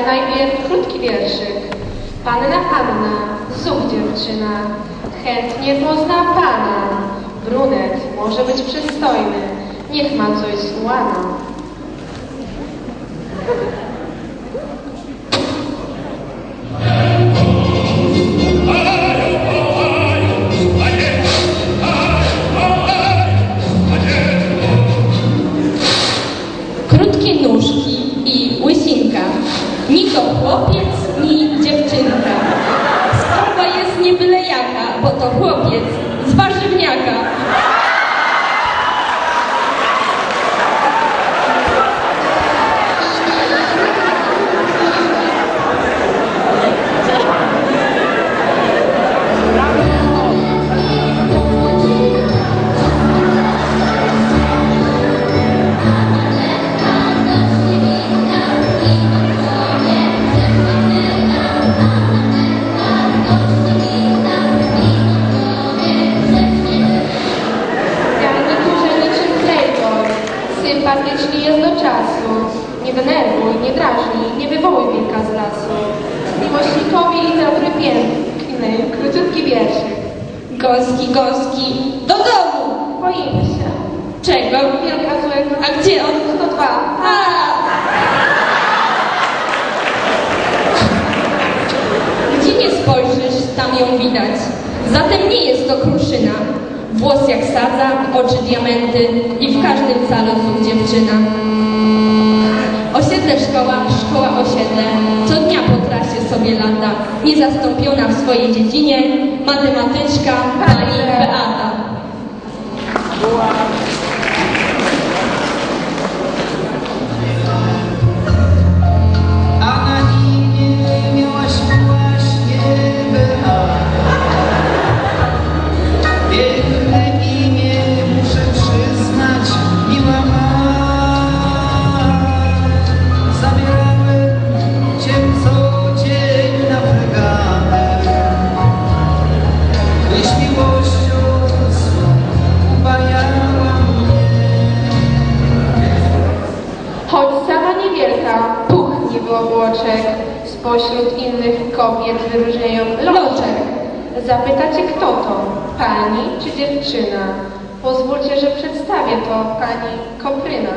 Ale najpierw krótki wierszyk. Panna Anna, zuch dziewczyna, chętnie pozna pana. Brunet może być przystojny, niech ma coś z ułana. Nie byle jaka, bo to chłopiec z warzywniaka. Sympatyczny jest do czasu. Nie denerwuj, nie drażnij, nie wywołuj wilka z lasu. Miłośnikowi literatury pięknej, króciutki wierszyk. Gąski, gąski, do domu! Boimy się. Czego? Wilka złego. A gdzie on? 102. A! Gdzie nie spojrzysz, tam ją widać. Zatem nie jest to kruszyna. Włos jak sadza, oczy diamenty i w każdym calu dziewczyna. Osiedle szkoła, szkoła osiedle, co dnia po trasie sobie lata, niezastąpiona w swojej dziedzinie, matematyczka pani Beata. Obłoczek, spośród innych kobiet wyróżniają loczek. Zapytacie, kto to? Pani czy dziewczyna? Pozwólcie, że przedstawię to pani Kopryna.